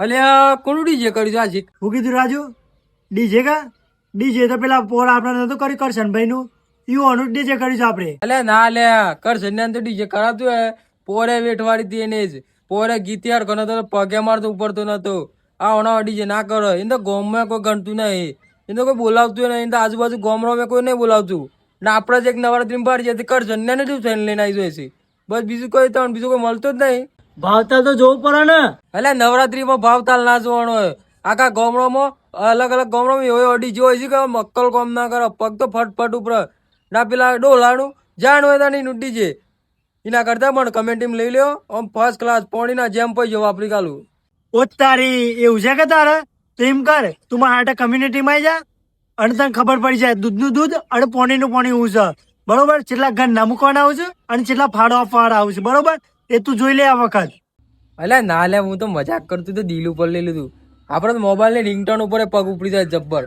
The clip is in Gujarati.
અલ્યા કોનું ડીજે કર્યું છે આ હું કીધું રાજુ ડીજે કા? ડીજે તો પેલા પોર આપણે નતું કર્યું કરશનભાઈ નું ઈઓનું ડીજે કર્યું છે આપણે. અલ્યા ના લે કરશન ને તો ડીજે કરાતું હે પોરે વેઠવાડી હતી એને જ. પોરે ગીતિયાર કોને તો પગે મારતો ઉપડતો નતો. આ ઓના ડીજે ના કરો. એને તો ગોમમાં કોઈ ગણતું નહીં. એને તો કોઈ બોલાવતું નહીં. એને તો આજુબાજુ ગોમડામાં કોઈ નહીં બોલાવતું. ને આપણે જ એક નવરાત્રી પાડી છે કરશન ને શું થઈને લઈને આવી જોઈએ છે બસ બીજું કોઈ તો બીજું કોઈ મળતું જ નહીં. ભાવતા તો જોવું પડે ને. એટલે નવરાત્રીમાં ભાવતાલ ના જોવાનો હોય. આખા ગામડામાં અલગ અલગ ગામડામાં એવો અડી જોઈ છે કે મક્કલ કોમ ના કરે પગ તો ફટફટ ઉપર. ના પેલા ડોલાનું જાણ હોય તાની નુટી છે એના કરતા પણ કમેન્ટીમ લઈ લ્યો. આમ ફર્સ્ટ ક્લાસ પોણીના જેમ પૈસો વાપરી કાલું ઓ તારી એવું છે કે તારે? તેમ એમ કર તું મારા હાટે કમ્યુનિટીમાં આવી જા. અને તને ખબર પડી જાય દૂધનું દૂધ અને પોણીનું પોણી હું છે. બરોબર? કેટલા ઘર ના મૂકવાના આવું છે અને જેટલા ફાળો આપવાના આવું છે. બરોબર? એ તું જોઈ લે આ વખત. એટલે ના લે, હું તો મજાક કરતું તો દિલ ઉપર લઈ લીધું. આપણે મોબાઈલની રિંગટોન ઉપર પગ ઉપડી જાય જબ્બર.